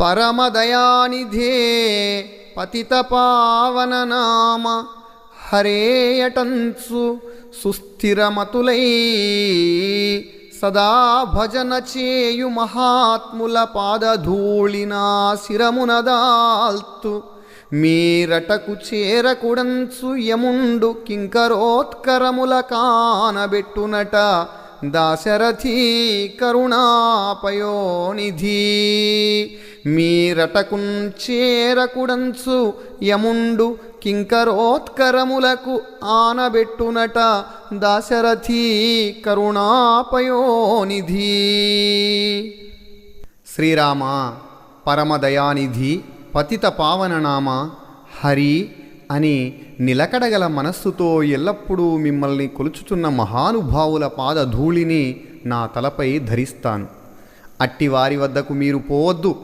పరమదయానిధే పతిత పావన నామ హరేయటంచు సుస్థిరమతులై సదా భజన చేయు మహాత్ముల పాదధూళినా శిరమునదాల్తు మీరటకు చేరకుడంచు యముండు కింకరోత్కరముల కానబెట్టునట దాశరథీ కరుణాపయోనిధి. మీరటకున్ చేరకుడంచు యముండు కింకరోత్కరములకు ఆనబెట్టునట దాశరథీ కరుణాపయోనిధి. శ్రీరామ పరమదయానిధి పతిత పావననామ హరి అని నిలకడగల మనస్సుతో ఎల్లప్పుడూ మిమ్మల్ని కొలుచుచున్న మహానుభావుల పాదధూళిని నా తలపై ధరిస్తాను. అట్టివారి వద్దకు మీరు పోవద్దు.